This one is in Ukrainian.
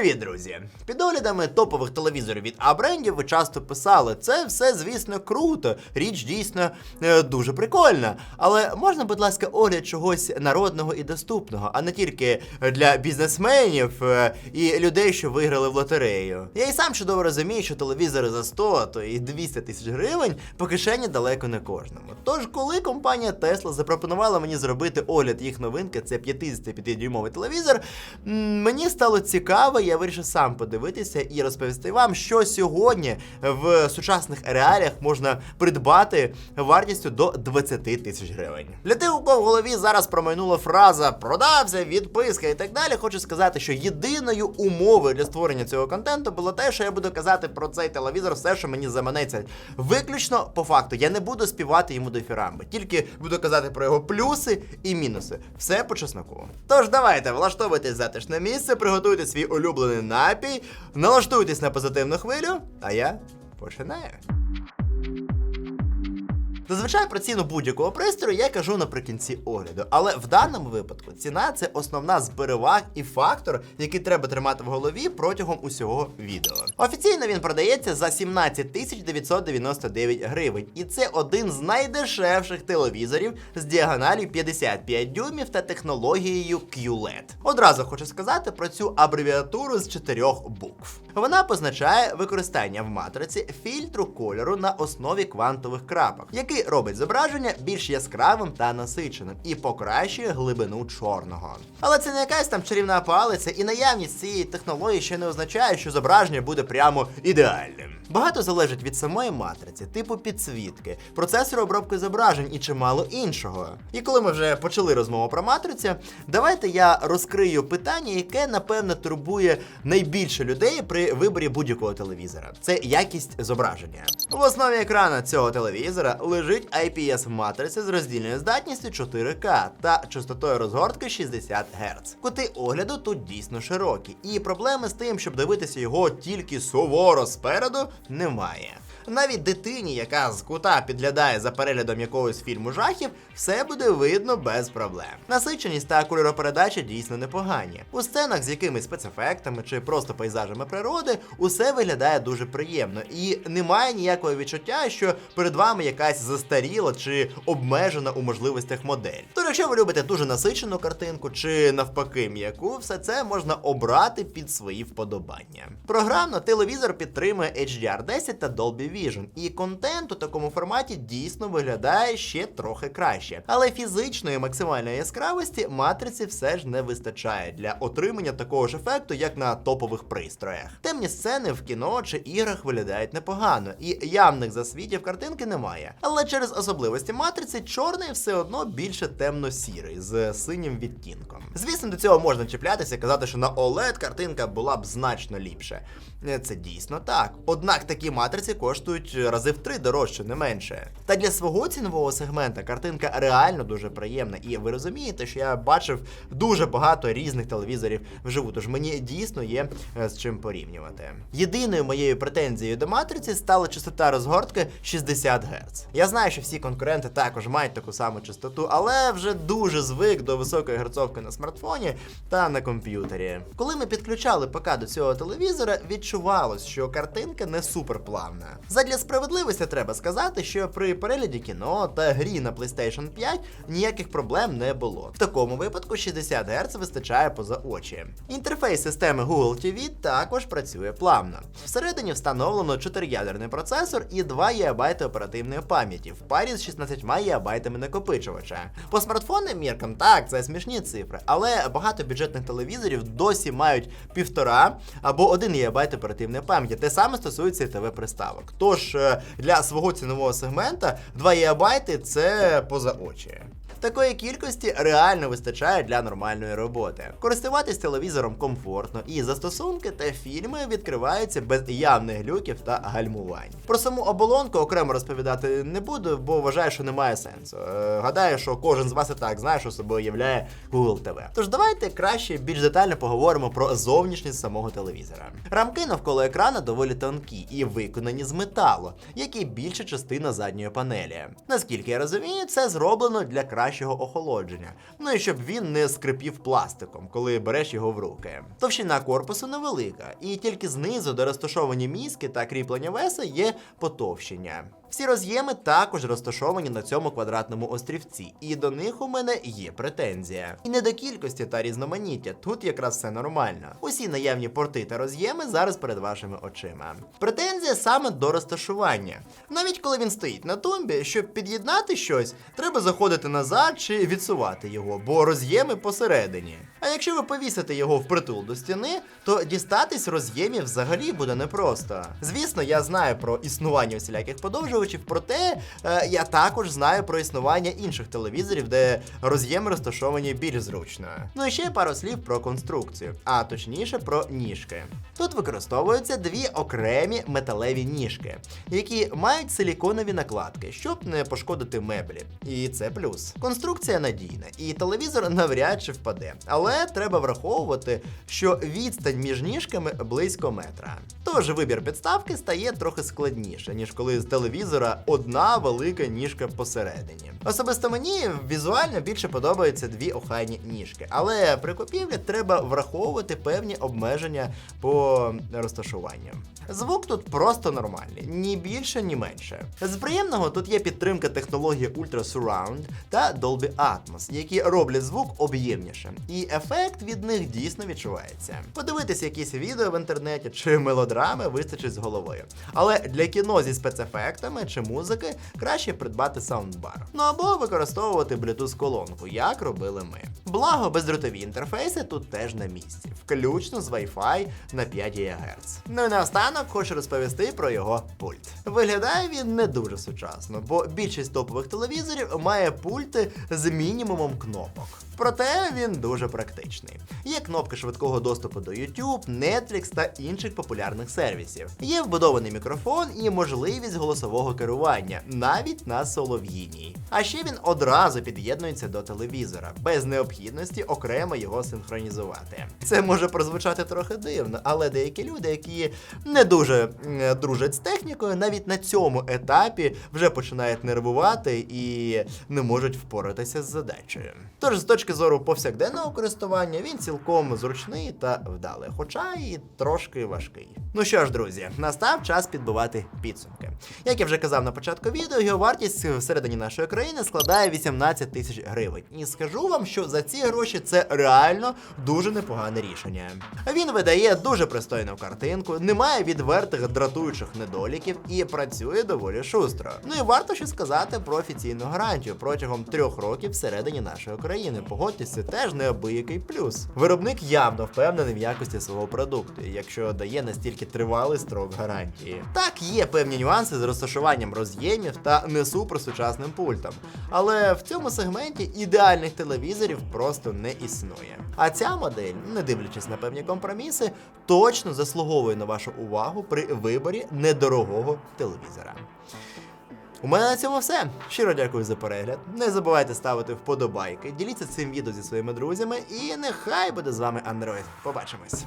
Привіт, друзі! Під оглядами топових телевізорів від А-брендів ви часто писали, це все, звісно, круто. Річ дійсно е, дуже прикольна. Але можна, будь ласка, огляд чогось народного і доступного, а не тільки для бізнесменів е, і людей, що виграли в лотерею. Я і сам чудово розумію, що телевізори за 100, то і 200 тисяч гривень по кишені далеко не кожному. Тож, коли компанія Tesla запропонувала мені зробити огляд їх новинки, це 55-дюймовий телевізор, мені стало цікаво, я вирішив сам подивитися і розповісти вам, що сьогодні в сучасних реаліях можна придбати вартістю до 20 тисяч гривень. Для тих, у кого в голові зараз промайнула фраза продався, відписка і так далі, хочу сказати, що єдиною умовою для створення цього контенту було те, що я буду казати про цей телевізор, все, що мені заманеться. Виключно по факту, я не буду співати йому до фірамби, тільки буду казати про його плюси і мінуси. Все по чесноку. Тож давайте влаштовуйтесь затишне місце, приготуйте свій улюблений напій, налаштуйтесь на позитивну хвилю, а я починаю. Зазвичай про ціну будь-якого пристрою я кажу наприкінці огляду, але в даному випадку ціна це основна з переваг і фактор, який треба тримати в голові протягом усього відео. Офіційно він продається за 17 тисяч 999 гривень, і це один з найдешевших телевізорів з діагоналю 55 дюймів та технологією QLED. Одразу хочу сказати про цю абревіатуру з чотирьох букв. Вона позначає використання в матриці фільтру кольору на основі квантових крапок, який робить зображення більш яскравим та насиченим і покращує глибину чорного. Але це не якась там чарівна палиця, і наявність цієї технології ще не означає, що зображення буде прямо ідеальним. Багато залежить від самої матриці, типу підсвітки, процесору обробки зображень і чимало іншого. І коли ми вже почали розмову про матрицю, давайте я розкрию питання, яке напевно турбує найбільше людей при виборі будь-якого телевізора. Це якість зображення. В основі екрана цього телевізора лежить IPS-матриця з роздільною здатністю 4К та частотою розгортки 60 Гц. Кути огляду тут дійсно широкі, і проблеми з тим, щоб дивитися його тільки суворо спереду, немає. Навіть дитині, яка з кута підглядає за переглядом якогось фільму жахів, все буде видно без проблем. Насиченість та кольоропередача дійсно непогані. У сценах з якимись спецефектами чи просто пейзажами природи усе виглядає дуже приємно, і немає ніякого відчуття, що перед вами якась застаріла чи обмежена у можливостях модель. Тож, якщо ви любите дуже насичену картинку чи навпаки м'яку, все це можна обрати під свої вподобання. Програмно телевізор підтримує HDR10 та Dolby Vision, і контент у такому форматі дійсно виглядає ще трохи краще. Але фізичної максимальної яскравості матриці все ж не вистачає для отримання такого ж ефекту, як на топових пристроях. Темні сцени в кіно чи іграх виглядають непогано, і явних засвітів картинки немає. Але через особливості матриці чорний все одно більше темно-сірий з синім відтінком. Звісно, до цього можна чіплятися і казати, що на OLED картинка була б значно ліпше. Е, Це дійсно так. Однак такі матриці коштують рази в три дорожче, не менше. Та для свого цінового сегмента картинка реально дуже приємна. І ви розумієте, що я бачив дуже багато різних телевізорів вживу, тож мені дійсно є е, з чим порівнювати. Єдиною моєю претензією до матриці стала частота розгортки 60 Гц. Я знаю, що всі конкуренти також мають таку саму частоту, але вже дуже звик до високої герцовки на смартфоні та на комп'ютері. Коли ми підключали ПК до цього телевізора, відчувалось, що картинка не суперплавна. Задля справедливості треба сказати, що при перегляді кіно та грі на PlayStation 5 ніяких проблем не було. В такому випадку 60 Гц вистачає поза очі. Інтерфейс системи Google TV також працює плавно. Всередині встановлено 4-ядерний процесор і 2 ГБ оперативної пам'яті в парі з 16 ГБ накопичувача. По смартфонним міркам так, це смішні цифри, але багато бюджетних телевізорів досі мають півтора або 1 ГБ оперативної пам'яті. Те саме стосується і ТВ-приставок. Тож е, для свого цінового сегмента 2 ГБ це поза очі. Такої кількості реально вистачає для нормальної роботи. Користуватись телевізором комфортно, і застосунки та фільми відкриваються без явних глюків та гальмувань. Про саму оболонку окремо розповідати не буду, бо вважаю, що немає сенсу. Е, гадаю, що кожен з вас і так знає, що собою являє Google TV. Тож давайте краще більш детально поговоримо про зовнішність самого телевізора. Рамки навколо екрана доволі тонкі і виконані з металу, як і більша частина задньої панелі. Наскільки я розумію, це зроблено для кращої кращого охолодження. Ну і щоб він не скрипів пластиком, коли береш його в руки. Товщина корпусу невелика, і тільки знизу, де розташовані мізки та кріплення веса, є потовщення. Всі роз'єми також розташовані на цьому квадратному острівці, і до них у мене є претензія. І не до кількості та різноманіття, тут якраз все нормально. Усі наявні порти та роз'єми зараз перед вашими очима. Претензія саме до розташування. Навіть коли він стоїть на тумбі, щоб під'єднати щось, треба заходити назад чи відсувати його, бо роз'єми посередині. А якщо ви повісите його впритул до стіни, то дістатись роз'ємів взагалі буде непросто. Звісно, я знаю про існування усіляких подовжувачів, проте е, я також знаю про існування інших телевізорів, де роз'єми розташовані більш зручно. Ну і ще пару слів про конструкцію, а точніше про ніжки. Тут використовуються дві окремі металеві ніжки, які мають силіконові накладки, щоб не пошкодити меблі. І це плюс. Конструкція надійна, і телевізор навряд чи впаде. Але треба враховувати, що відстань між ніжками близько метра. Тож вибір підставки стає трохи складніше, ніж коли з телевізора одна велика ніжка посередині. Особисто мені візуально більше подобаються дві охайні ніжки, але при купівлі треба враховувати певні обмеження по розташуванню. Звук тут просто нормальний, ні більше, ні менше. З приємного тут є підтримка технології Ultra Surround та Dolby Atmos, які роблять звук об'ємнішим, і ефект від них дійсно відчувається. Подивитись якісь відео в інтернеті чи мелодрами вистачить з головою. Але для кіно зі спецефектами чи музики краще придбати саундбар. Ну або використовувати Bluetooth колонку, як робили ми. Благо, бездротові інтерфейси тут теж на місці, включно з Wi-Fi на 5 ГГц. Ну і наостанок хочу розповісти про його пульт. Виглядає він не дуже сучасно, бо більшість топових телевізорів має пульти з мінімумом кнопок. Проте він дуже практичний. Є кнопки швидкого доступу до YouTube, Netflix та інших популярних сервісів. Є вбудований мікрофон і можливість голосового керування, навіть на солов'їній. А ще він одразу під'єднується до телевізора, без необхідності окремо його синхронізувати. Це може прозвучати трохи дивно, але деякі люди, які не дуже дружать з технікою, навіть на цьому етапі вже починають нервувати і не можуть впоратися з задачею. Тож, з точки зору повсякденного користування, він цілком зручний та вдалий, хоча і трошки важкий. Ну що ж, друзі, настав час підбивати підсумки. Як я вже казав на початку відео, його вартість всередині нашої країни складає 18 тисяч гривень. І скажу вам, що за ці гроші це реально дуже непогане рішення. Він видає дуже пристойну картинку, немає відвертих дратуючих недоліків і працює доволі шустро. Ну і варто ще сказати про офіційну гарантію протягом трьох років всередині нашої країни. Це теж неабиякий плюс. Виробник явно впевнений в якості свого продукту, якщо дає настільки тривалий строк гарантії. Так, є певні нюанси з розташуванням роз'ємів та не суперсучасним пультом, але в цьому сегменті ідеальних телевізорів просто не існує. А ця модель, не дивлячись на певні компроміси, точно заслуговує на вашу увагу при виборі недорогого телевізора. У мене на цьому все. Щиро дякую за перегляд. Не забувайте ставити вподобайки, діліться цим відео зі своїми друзями, і нехай буде з вами Android. Побачимось!